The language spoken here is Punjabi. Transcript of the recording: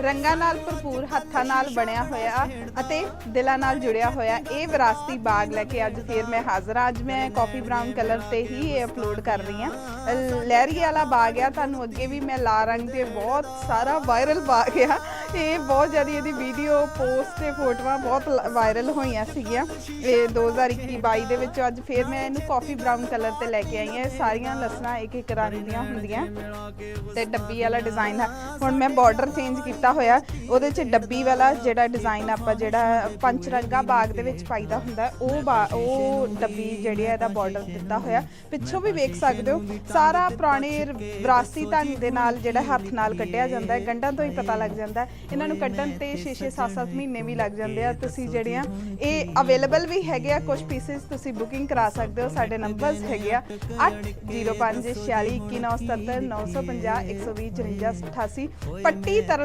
ਰੰਗਾਂ ਨਾਲ ਭਰਪੂਰ ਹੱਥਾਂ ਨਾਲ ਬਣਿਆ ਹੋਇਆ ਅਤੇ ਦਿਲਾਂ ਨਾਲ ਜੁੜਿਆ ਹੋਇਆ ਇਹ ਵਿਰਾਸਤੀ ਬਾਗ ਲੈ ਕੇ ਅੱਜ ਫੇਰ ਮੈਂ ਹਾਜ਼ਰ ਹਾਂ। ਅੱਜ ਮੈਂ ਕਾਫੀ ਬ੍ਰਾਊਨ ਕਲਰ ਤੇ ਹੀ ਇਹ ਅਪਲੋਡ ਕਰ ਰਹੀ ਹਾਂ। ਲਹਿਰੀ ਵਾਲਾ ਬਾਗ ਆ, ਤੁਹਾਨੂੰ ਅੱਗੇ ਵੀ ਮੈਂ ਲਾ ਰੰਗ ਤੇ ਬਹੁਤ ਸਾਰਾ ਵਾਇਰਲ ਬਾਗ ਆ। ਇਹ ਬਹੁਤ ਜ਼ਿਆਦਾ ਇਹਦੀ ਵੀਡੀਓ ਪੋਸਟ ਤੇ ਫੋਟੋਆਂ ਬਹੁਤ ਵਾਇਰਲ ਹੋਈਆਂ ਸੀਗੀਆਂ। ਇਹ 2021 22 ਦੇ ਵਿੱਚ ਅੱਜ ਫੇਰ ਮੈਂ ਇਹਨੂੰ ਕਾਫੀ ਬਰਾਊਨ ਕਲਰ ਤੇ ਲੈ ਕੇ ਆਈ ਹਾਂ। ਇਹ ਸਾਰੀਆਂ ਲਸਣਾ ਇੱਕ ਇੱਕ ਰੰਗ ਦੀਆਂ ਹੁੰਦੀਆਂ ਤੇ ਡੱਬੀ ਵਾਲਾ ਡਿਜ਼ਾਈਨ ਆ। ਹੁਣ ਮੈਂ ਬਾਰਡਰ ਚੇਂਜ ਕੀਤਾ ਹੋਇਆ। ਉਹਦੇ 'ਚ ਡੱਬੀ ਵਾਲਾ ਜਿਹੜਾ ਡਿਜ਼ਾਈਨ ਆਪਾਂ ਜਿਹੜਾ ਪੰਚਰੰਗਾ ਬਾਗ ਦੇ ਵਿੱਚ ਪਾਈਦਾ ਹੁੰਦਾ, ਉਹ ਬਾ- ਉਹ ਡੱਬੀ ਜਿਹੜੀ ਹੈ ਇਹਦਾ ਬਾਰਡਰ ਦਿੱਤਾ ਹੋਇਆ। ਪਿੱਛੋਂ ਵੀ ਵੇਖ ਸਕਦੇ ਹੋ, ਸਾਰਾ ਪੁਰਾਣੇ ਰ- ਵਿਰਾਸਤੀ ਢੰਗ ਦੇ ਨਾਲ ਜਿਹੜਾ ਹੱਥ ਨਾਲ ਕੱਢਿਆ ਜਾਂਦਾ ਹੈ, ਗੰਢਾਂ ਤੋਂ ਹੀ ਪਤਾ ਲੱਗ ਜਾਂਦਾ ਹੈ। ਇਹਨਾਂ ਨੂੰ ਕੱਢਣ ਤੇ 6-6 7-7 ਮਹੀਨੇ ਵੀ ਲੱਗ ਜਾਂਦੇ ਆ ਤੁਸੀਂ ਜਿਹੜੇ ਆ ਇਹ ਅਵੇਲੇਬਲ ਵੀ ਹੈਗੇ ਆ ਕੁਝ ਪੀਸਸ ਤੁਸੀਂ ਬੁਕਿੰਗ ਕਰਾ ਸਕਦੇ ਹੋ। ਸਾਡੇ ਨੰਬਰਸ ਹੈਗੇ ਆ 805 46 950 120 54 88 ਪੱਟੀ ਤਰਨ